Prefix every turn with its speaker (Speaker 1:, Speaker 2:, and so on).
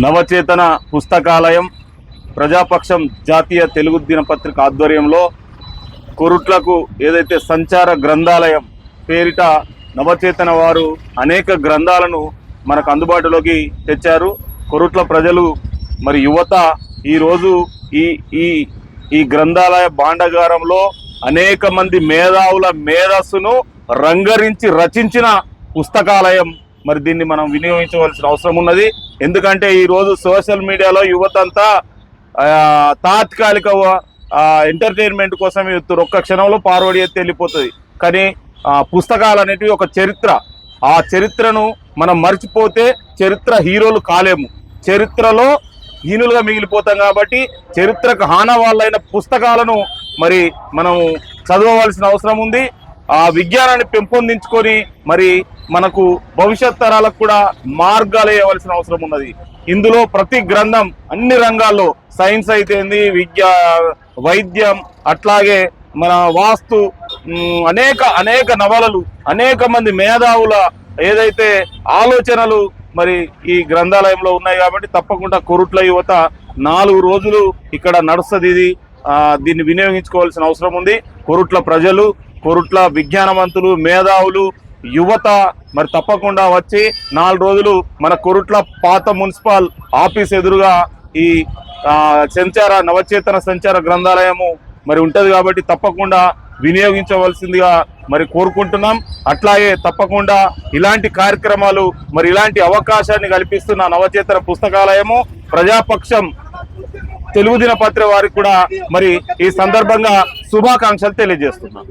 Speaker 1: నవచేతన పుస్తకాలయం ప్రజాపక్షం జాతీయ తెలుగు దినపత్రిక ఆధ్వర్యంలో కొరుట్లకు ఏదైతే సంచార గ్రంథాలయం పేరిట నవచేతన వారు అనేక గ్రంథాలను మనకు అందుబాటులోకి తెచ్చారు. కొరుట్ల ప్రజలు మరి యువత ఈరోజు ఈ ఈ ఈ గ్రంథాలయ భాండగారంలో అనేక మంది మేధావుల మేధస్సును రంగరించి రచించిన పుస్తకాలయం మరి దీన్ని మనం వినియోగించవలసిన అవసరం ఉన్నది. ఎందుకంటే ఈరోజు సోషల్ మీడియాలో యువత అంతా తాత్కాలిక ఎంటర్టైన్మెంట్ కోసం ఎత్తురు ఒక్క క్షణంలో పార్వడి ఎత్తి వెళ్ళిపోతుంది. కానీ ఆ, పుస్తకాలు అనేటివి ఒక చరిత్ర. ఆ చరిత్రను మనం మర్చిపోతే చరిత్ర హీరోలు కాలేము. చరిత్రలో హీనులుగా మిగిలిపోతాం కాబట్టి చరిత్రకు హానవాళ్ళైన పుస్తకాలను మరి మనం చదవవలసిన అవసరం ఉంది. ఆ విజ్ఞానాన్ని పెంపొందించుకొని మరి మనకు భవిష్యత్ తరాలకు కూడా మార్గాలు వేయవలసిన అవసరం ఉన్నది. ఇందులో ప్రతి గ్రంథం అన్ని రంగాల్లో సైన్స్ అయితేంది విద్య వైద్యం అట్లాగే మన వాస్తు అనేక అనేక నవలలు అనేక మంది మేధావుల ఏదైతే ఆలోచనలు మరి ఈ గ్రంథాలయంలో ఉన్నాయి కాబట్టి తప్పకుండా కొరుట్ల యువత నాలుగు రోజులు ఇక్కడ నడుస్తుంది ఇది. దీన్ని వినియోగించుకోవాల్సిన అవసరం ఉంది. కొరుట్ల ప్రజలు కొరుట్ల విజ్ఞానవంతులు మేధావులు యువత మరి తప్పకుండా వచ్చి నాలుగు రోజులు మన కొరుట్ల పాత మున్సిపల్ ఆఫీస్ ఎదురుగా ఈ సంచార నవచేతన సంచార గ్రంథాలయము మరి ఉంటుంది కాబట్టి తప్పకుండా వినియోగించవలసిందిగా మరి కోరుకుంటున్నాం. అట్లాగే తప్పకుండా ఇలాంటి కార్యక్రమాలు మరి ఇలాంటి అవకాశాన్ని కల్పిస్తున్న నవచేతన పుస్తకాలయము ప్రజాపక్షం తెలుగు దినపత్రిక వారికి కూడా మరి ఈ సందర్భంగా శుభాకాంక్షలు తెలియజేస్తున్నాం.